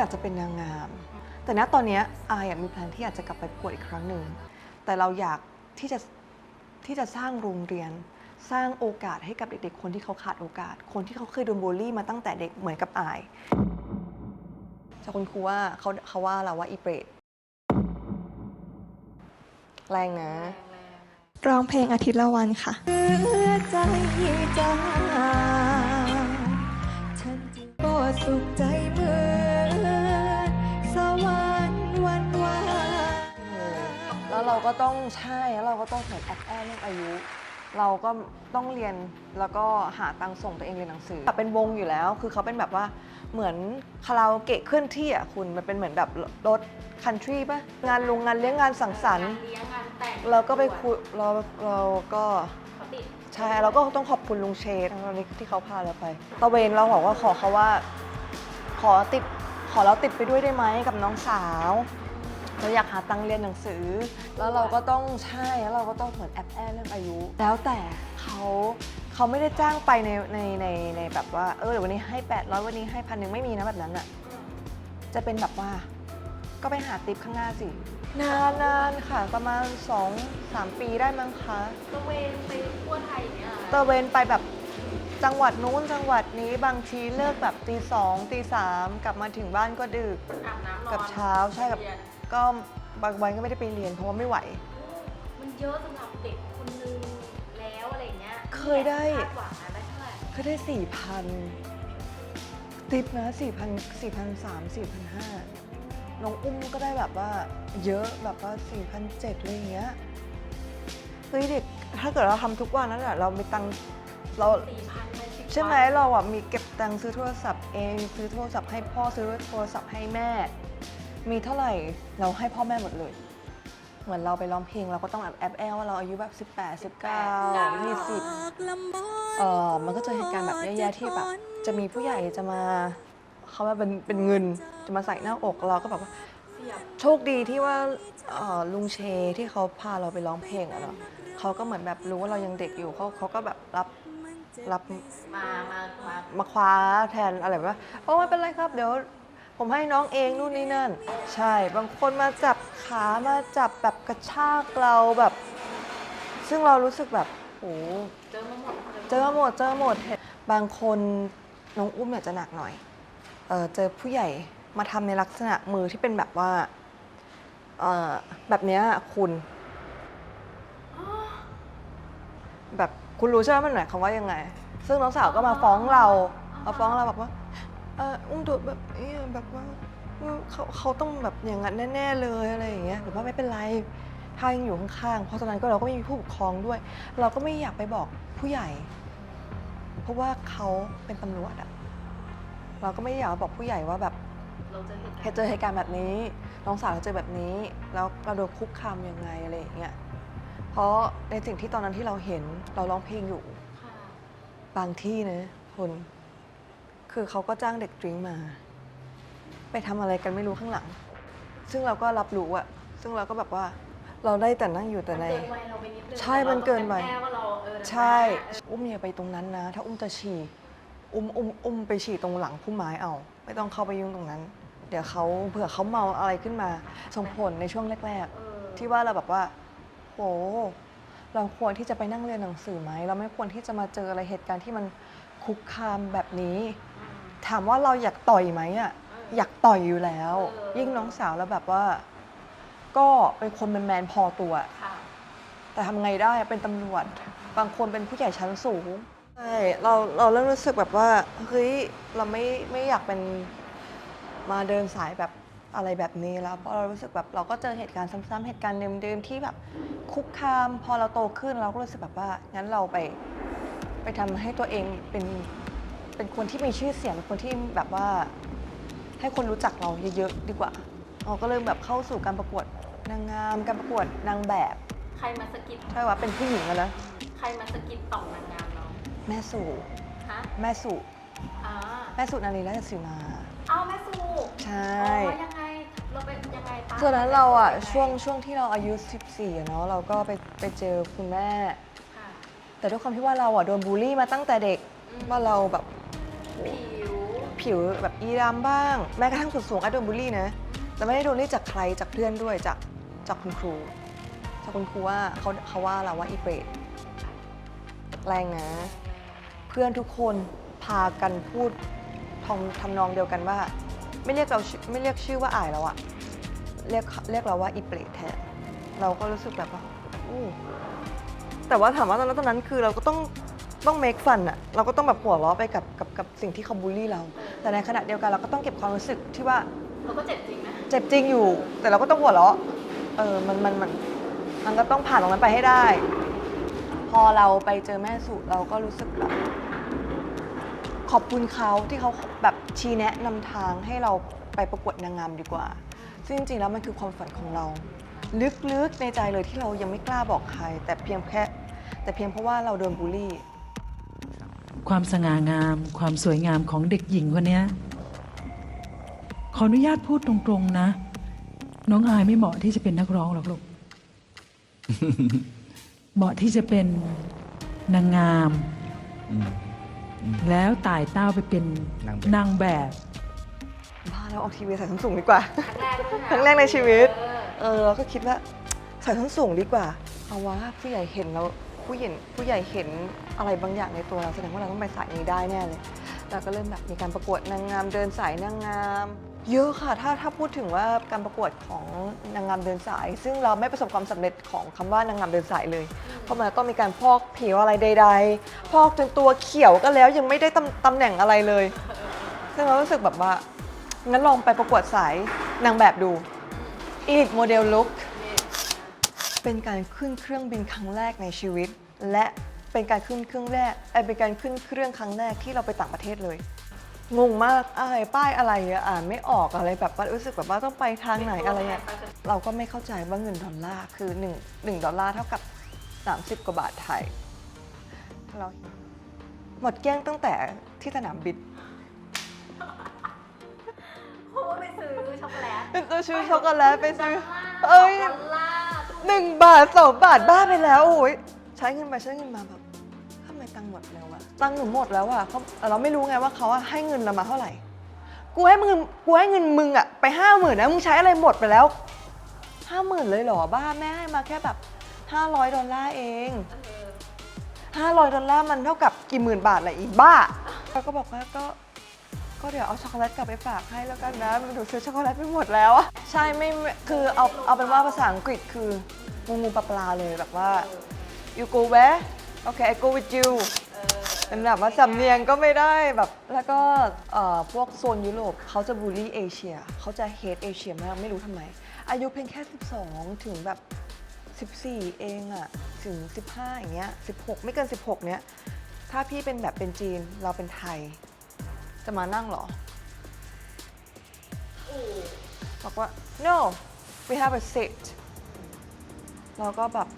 อยากจะเป็นนางงาม แต่ณตอนเนี้ยอายอะมีแพลนที่อยากจะกลับไปประกวดอีกครั้งหนึ่ง แต่เราอยากที่จะที่จะสร้างโรงเรียน สร้างโอกาสให้กับเด็กๆ คนที่เขาขาดโอกาส คนที่เขาเคยโดนบูลลี่มาตั้งแต่เด็กเหมือนกับอายจากคุณครูว่าเขาเขาว่าเราว่าอีเปรตแรงนะ ร้องเพลงอาทิตย์ละวันค่ะใจจ้าฉันจึงก็สุขใจเหมือ เราก็ต้องใช่แล้วเราก็ต้องเหมือนแอบแอบเรื่องอายุ เราก็ต้องเรียนแล้วก็หาตังค์ส่งตัวเองเรียนหนังสือเป็นวงอยู่แล้ว คือเขาเป็นแบบว่าเหมือนคาราโอเกะเคลื่อนที่อะคุณมันเป็นเหมือนแบบรถคันทรีป่ะงานลงงานเลี้ยงงานสังสรรค์เลี้ยงงานแต่งเราก็ไปคุยเราเราก็เขาติดใช่เราก็ต้องขอบคุณลุงเชษตอนนี้ที่เขาพาเราไปตะเวนเราบอกว่าขอเขาว่า ขอติดขอเราติดไปด้วยได้ไหมกับน้องสาว เราอยากหาตังค์เรียนหนังสือ แล้วเราก็ต้องใช่แล้วเราก็ต้องเหมือนแอบแอบเรื่องอายุ แล้วแต่เขาเขาไม่ได้จ้างไปในในในในแบบว่าเออเดี๋ยววันนี้ให้800วันนี้ให้พันหนึ่งไม่มีนะแบบนั้นอะจะเป็นแบบว่า ก็ไปหาติปข้างหน้าสินานนานๆค่ะ ประมาณ 2-3 ปีได้มั้งคะตะเวนไปทั่วไทยเนี่ยตระเวนไปแบบจังหวัดนู้นจังหวัดนี้บางทีเลิกแบบตีสองตีสามกลับมาถึงบ้านก็ดึกอาบน้ำนอนกับเช้าใช่กับเรียน ก็บางวันก็ไม่ได้ไปเรียนเพราะว่าไม่ไหว มันเยอะสำหรับเด็กคนนึงแล้วอะไรเงี้ยเคยได้ คาดหวังนะได้เท่าไหร่ก็ได้สี่พันติปนะสี่พันสี่พันสามสี่พันห้าน้องอุ้มก็ได้แบบว่าเยอะแบบว่าสี่พันเจ็ดอะไรอย่างเงี้ยเฮ้ยเด็กถ้าเกิดเราทำทุกวันนั้นแหละเรามีตังค์เรา สี่พันไปสิบใช่ไหมวันเราอะมีเก็บตังค์ซื้อโทรศัพท์เอง ซื้อโทรศัพท์ให้พ่อซื้อโทรศัพท์ให้แม่ มีเท่าไหร่เราให้พ่อแม่หมดเลย เหมือนเราไปร้องเพลงเราก็ต้องแอบแอบแอลว่าเราอายุแบบ 18 19 20เออมันก็เจอเหตุการณ์แบบแย่ๆที่แบบ จะมีผู้ใหญ่จะมาเขามาเป็นเป็นเงินจะมาใส่หน้าอกเราก็แบบว่าเสียบโชคดีที่ว่าเอ่อลุงเชที่เขาพาเราไปร้องเพลงอะเนาะเขาก็เหมือนแบบรู้ว่าเรายังเด็กอยู่เขาเขาก็แบบรับรับมามามามาคว้าแทนอะไรแบบว่าโอ้ไม่เป็นไรครับเดี๋ยว ผมให้น้องเองนู่นนี่นั่น ใช่บางคนมาจับขามาจับแบบกระชากเราแบบ ซึ่งเรารู้สึกแบบโอ้เจอมาหมดเจอมาหมดเจอมาหมดบางคนน้องอุ้มเนี่ยจะหนักหน่อยเออเจอผู้ใหญ่มาทำในลักษณะมือที่เป็นแบบว่าเออแบบเนี้ยคุณแบบคุณรู้ใช่ไหมมันหมายความว่ายังไง ซึ่งน้องสาวก็มาฟ้องเรามาฟ้องเราแบบว่า เอออุ้มโดนแบบนี้แบบว่าเออเขาเขาต้องแบบอย่างนั้นแน่ๆเลยอะไรอย่างเงี้ยแต่ว่าไม่เป็นไรถ้ายังอยู่ข้างๆเพราะตอนนั้นก็เราก็ไม่มีผู้ปกครองด้วย เราก็ไม่อยากไปบอกผู้ใหญ่ เพราะว่าเขาเป็นตำรวจอะเราก็ไม่อยากบอกผู้ใหญ่ว่าแบบเราเจอเหตุเหการตุณ์เจอเหตุการณ์แบบนี้น้องสาวเราเจอแบบนี้ แล้วเราโดนคุกคามยังไงอะไรอย่างเงี้ยเพราะในสิ่งที่ตอนนั้นที่เราเห็นเราร้องเพลงอยู่ค่ะบางที่นะคุณ คือเขาก็จ้างเด็กดริงก์มา ไปทำอะไรกันไม่รู้ข้างหลัง ซึ่งเราก็รับรู้อะซึ่งเราก็แบบว่าเราได้แต่นั่งอยู่แต่ใน เกินวัยเราไปนิดนึงใช่มันเกินวัยแก้ว่าเราเออใช่ อุ้มอย่าไปตรงนั้นนะ ถ้าอุ้มจะฉี่ อุ้มอุ้มอุ้มไปฉี่ตรงหลังพุ่มไม้เอา ไม่ต้องเข้าไปยุ่งตรงนั้น เดี๋ยวเขาเผื่อเขาเมาอะไรขึ้นมา ส่งผลในช่วงแรก เออๆ ที่ว่าเราแบบว่า โห เราควรที่จะไปนั่งเรียนหนังสือไหม เราไม่ควรที่จะมาเจออะไรเหตุการณ์ที่มันคุกคามแบบนี้อืม ถามว่าเราอยากต่อยไหมอะเออออยากต่อยอยู่แล้วเออยิ่งน้องสาวแล้วแบบว่า ก็เป็นคนแมนๆพอตัว ค่ะแต่ทำไงได้อะเป็นตำรวจ บางคนเป็นผู้ใหญ่ชั้นสูงใช่เราเราเริ่มรู้สึกแบบว่าเฮ้ยเราไม่ไม่อยากเป็นมาเดินสายแบบอะไรแบบนี้แล้ว เพราะเรารู้สึกแบบเราก็เจอเหตุการณ์ซ้ำๆเหตุการณ์เดิมๆที่แบบคุกคาม พอเราโตขึ้นเราก็รู้สึกแบบว่างั้นเราไป ไปทำให้ตัวเองเป็น เป็นคนที่มีชื่อเสียงคนที่แบบว่า ให้คนรู้จักเราเยอะๆดีกว่าเราก็เริ่มแบบเข้าสู่การประกวดนางงาม การประกวดนางแบบใครมาสะกิดใช่ว่าเป็นผู้หญิงอะนะใครมาสะกิดต่อมนางงามเราแม่สู่ฮะแม่สู่อ่าแม่สู่นารีราชสีมา เอาแม่สูใช่ อ๋อยังไงเราเป็นยังไงตามตอนนั้นเราอะยังไช่วงช่วงที่เราอายุ 14อะเนาะเราก็ไปไปเจอคุณแม่ ค่ะ แต่ด้วยความที่ว่าเราอะโดนบูลลี่มาตั้งแต่เด็กอืม ว่าเราแบบ ผิว ผิวแบบอีดำบ้าง แม้กระทั่งส่วนสูงไอ้โดนบูลลี่นะ แต่ไม่ได้โดนนี่จากใครจากเพื่อนด้วยจากจากคุณครู จากคุณครูว่าเขาเขาว่าเราว่าอีเปรตแรงนะ เพื่อนทุกคนพากันพูดทองทำนองเดียวกันว่า ไม่เรียกเราไม่เรียกชื่อว่าอายแล้วอะเรียกเรียกเราว่าอีเปรตแทนเราก็รู้สึกแบบว่าอู้แต่ว่าถามว่าตอนนั้นตอนนั้นคือเราก็ต้อง ต้อง make fun อะเราก็ต้องแบบหัวเราะไปกับกับกับสิ่งที่เขาบูลลี่เรา แต่ในขณะเดียวกันเราก็ต้องเก็บความรู้สึกที่ว่าเราก็เจ็บจริงนะเจ็บจริงอยู่ แต่เราก็ต้องหัวเราะเออมันมันมันมันก็ต้องผ่านตรงนั้นไปให้ได้ พอเราไปเจอแม่สุเราก็รู้สึกแบบขอบคุณเขาที่เขาแบบชี้แนะนำทางให้เราไปประกวดนางงามดีกว่า ซึ่งจริงๆแล้วมันคือความฝันของเรา ลึกๆในใจเลยที่เรายังไม่กล้าบอกใคร แต่เพียงแค่แต่เพียงเพราะว่าเราโดนบูลลี่ ความสง่างาม ความสวยงามของเด็กหญิงคนเนี้ยขออนุญาตพูดตรงๆนะ น้องอายไม่เหมาะที่จะเป็นนักร้องหรอกลูกเหมาะที่จะเป็นนางงามแล้วไต่เต้าไปเป็นนางแบบนางแบบบ้าแล้วออกทีวีใส่ส้นสูงดีกว่าครั้งแรกด้วยนะครั้งแรกในชีวิตเออเออเราก็คิดว่าใส่ส้นสูงดีกว่า เอาว่าผู้ใหญ่เห็นเรา ผู้หญ่ผู้ใหญ่เห็นอะไรบางอย่างในตัวเราแสดงว่าเราต้องไปสายนี้ได้แน่เลยเราก็เริ่มแบบมีการประกวดนางงามเดินสายนางงาม เยอะค่ะ ถ้าถ้าพูดถึงว่าการประกวดของนางงามเดินสาย ซึ่งเราไม่ประสบความสำเร็จของคำว่านางงามเดินสายเลย เพราะมันต้องมีการพอกผิวอะไรใด ๆ พอกจนตัวเขียวก็แล้วยังไม่ได้ตำตำแหน่งอะไรเลย ซึ่งเรารู้สึกแบบว่างั้นลองไปประกวดสายนางแบบดูอีลิทโมเดลลุค เป็นการขึ้นเครื่องบินครั้งแรกในชีวิต และเป็นการขึ้นเครื่องแรกเอ้ยเป็นการขึ้นเครื่องครั้งแรกที่เราไปต่างประเทศเลยงงมากอะไรป้ายอะไรอะอ่านไม่ออกอะไรแบบว่ารู้สึกแบบว่าต้องไปทางไหนอะไรเนี่ยเราก็ไม่เข้าใจว่าเงินดอลลาร์คือ1 1ดอลลาร์เท่ากับ 30 กว่าบาทไทยเราหมดเกลี้ยงตั้งแต่ที่สนามบินเพราะว่าไปซื้อช็อกโกแลตเป็นตัวชื่อช็อกโกแลตไปซื้อเอ้ยดอลลาร์ หนึ่งบาทสองบาทบ้าไปแล้วโอ้ยใช้เงินไปใช้เงินมาแบบทำไมตังค์หมดแล้วอะตังค์หนูหมดแล้วอะเขาเราไม่รู้ไงว่าเขาอะให้เงินเรามาเท่าไหร่กูให้มึงกูให้เงินมึงอะไปห้าหมื่นนะมึงใช้อะไรหมดไปแล้วห้าหมื่นเลยเหรอบ้าแม่ให้มาแค่แบบห้าร้อยดอลลาร์เองห้าร้อยดอลลาร์มันเท่ากับกี่หมื่นบาทแหละอีบ้าเขาก็บอกว่าก็ ก็เดี๋ยวเอาช็อกโกแลตกลับไปฝากให้แล้วกันนะมันดูซื้อช็อกโกแลตไปหมดแล้วอะใช่ไม่ไม่คือเอาเอาเป็นว่าภาษาอังกฤษคืองูงูปลาปลาเลยแบบว่า you go where okay I go with you เป็นแบบว่าสำเนียงก็ไม่ได้แบบแล้วก็เอ่อพวกโซนยุโรปเขาจะบูลลี่เอเชียเขาจะเฮ e เอเชียมากไม่รู้ทำไม อายุเพียงแค่ 12 ถึงแบบ 14 เองอะถึง 15 อย่างเงี้ย 16 ไม่เกิน 16 เนี้ยถ้าพี่เป็นแบบเป็นจีนเราเป็นไทย จะมานั่งเหรอ บอกว่า no we have a seat เราก็แบบ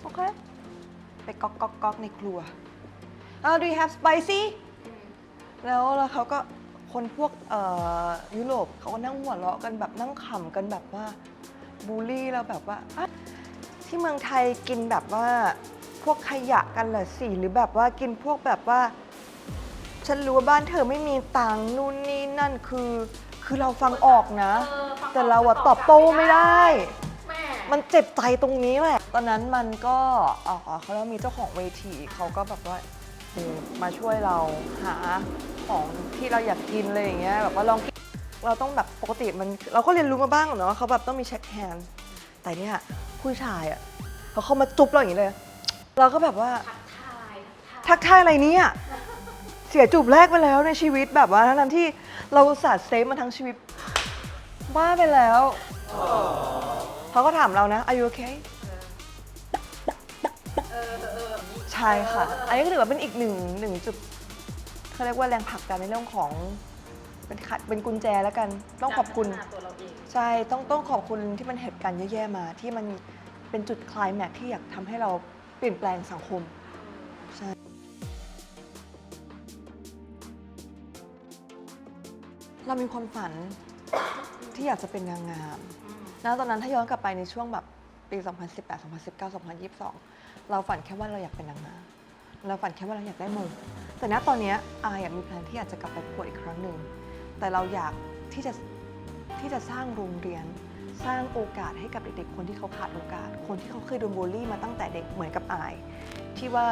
โอเค ไปก๊อกก๊อกก๊อกในครัว oh do you have spicy แล้วแล้วเขาก็คนพวกเอ่อยุโรปเขาก็นั่งหัวเราะกันแบบนั่งขำกันแบบว่าบูลลี่เราแบบว่าอะที่เมืองไทยกินแบบว่าพวกขยะกันเหรอสิหรือแบบว่ากินพวกแบบว่า ฉันรู้ว่าบ้านเธอไม่มีตังค์นู่นนี่นั่นคือ คือเราฟังออกนะ เออฟังออกแต่เราอะตอบโต้ไม่ได้ แม่มันเจ็บใจตรงนี้แหละ ตอนนั้นมันก็อ๋อเขาแล้วมีเจ้าของเวทีเขาก็แบบว่าเออมาช่วยเราหาของที่เราอยากกินอะไรอย่างเงี้ยแบบว่าลองกินเราต้องแบบปกติมันเราก็เรียนรู้มาบ้างเนาะเขาแบบต้องมีเช็คแฮนด์แต่เนี่ยผู้ชายอะเขาเข้ามาจุ๊บเราอย่างนี้เลย เราก็แบบว่าทักทายทักทายทักทายอะไรเนี่ย เสียจูบแรกไปแล้วในชีวิตแบบว่าทั้งที่เราอุตสาห์เซฟมาทั้งชีวิตบ้าไปแล้วเขาก็ถามเรานะ are you okay ใช่ค่ะ อันนี้ก็ถือว่าเป็นอีกหนึ่งหนึ่งจุดเขาเรียกว่าแรงผลักดันในเรื่องของเป็นขัดเป็นกุญแจแล้วกันต้องขอบคุณ ตัวเราเอง ใช่ต้องต้องขอบคุณที่มันเหตุการณ์แย่ๆมา ที่มันเป็นจุดคลายแม็กที่อยากทำให้เราเปลี่ยนแปลงสังคม เรามีความฝันที่อยากจะเป็นนางงามแล้วตอนนั้นถ้าย้อนกลับไปในช่วงแบบปี 2018 2019 2022 เราฝันแค่ว่าเราอยากเป็นนางงาม เราฝันแค่ว่าเราอยากได้มง แต่ณตอนเนี้ยอายอะมีแพลนที่อยากจะกลับไปประกวดอีกครั้งหนึ่ง แต่เราอยากที่จะที่จะสร้างโรงเรียน สร้างโอกาสให้กับเด็กๆ คนที่เขาขาดโอกาส คนที่เขาเคยโดนบูลลี่มาตั้งแต่เด็กเหมือนกับอาย ที่ว่า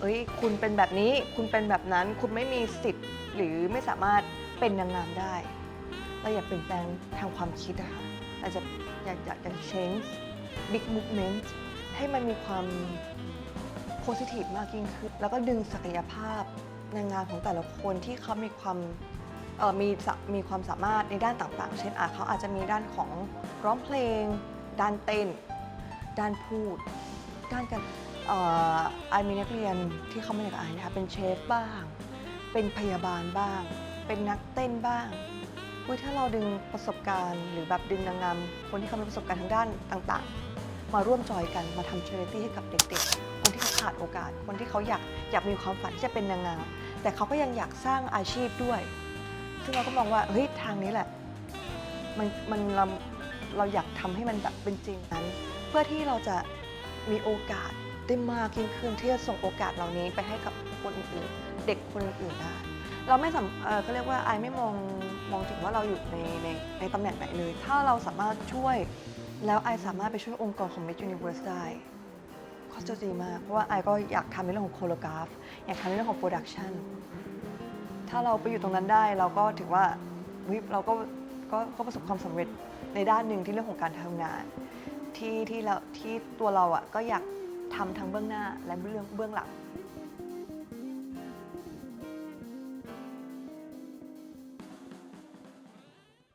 เอ้ย คุณเป็นแบบนี้ คุณเป็นแบบนั้น คุณไม่มีสิทธิ์ หรือไม่สามารถ เป็นนางงามได้ เราอยากเปลี่ยนแปลงทางความคิดอะค่ะอาจจะอยากอยากจะ change big movement ให้มันมีความ positive มากยิ่งขึ้น แล้วก็ดึงศักยภาพนางงามของแต่ละคนที่เขามีความมีสะมีความสามารถในด้านต่างๆ เช่นอาจเขาอาจจะมีด้านของร้องเพลง ด้านเต้น ด้านพูด ด้านการอ่อไอมีนักเรียนที่เขาไม่อยากอายนะคะเป็นเชฟบ้าง เป็นพยาบาลบ้าง เป็นนักเต้นบ้างอุ๊ยถ้าเราดึงประสบการณ์ หรือแบบดึงนางงามคนที่เขามีประสบการณ์ทางด้านต่างๆ มาร่วมจอยกันมาทำเช r ริตี้ให้กับเด็กๆ คนที่เขาขาดโอกาส คนที่เขาอยากอยากมีความฝันที่จะเป็นนางงาม แต่เขาก็ยังอยากสร้างอาชีพด้วย ซึ่งเราก็มองว่าเฮ้ยทางนี้แหละมันมันเราเราอยากทำให้มันแบบเป็นจริงนั้น เพื่อที่เราจะมีโอกาสได้มากยิ่งขึ้นที่จะส่งโอกาสเหล่านี้ไปให้กับคนอื่นๆเด็กคนอื่นได้ เราไม่สำเอ่อก็เรียกว่าไอไม่มองมองถึงว่าเราอยู่ในในในตำแหน่งไหนเลย ถ้าเราสามารถช่วย แล้วไอสามารถไปช่วยองค์กรของ Miss Universe ได้ก็จะดีมาก เพราะว่าไอก็อยากทำในเรื่องของโคโลกราฟ อยากทำในเรื่องของโปรดักชันถ้าเราไปอยู่ตรงนั้นได้ เราก็ถือว่าเฮ้ยเราก็ก็ก็ประสบความสำเร็จในด้านหนึ่งที่เรื่องของการทำงาน ที่ที่เราที่ตัวเราอะก็อยากทำทั้งเบื้องหน้าและเบื้องเบื้องหลัง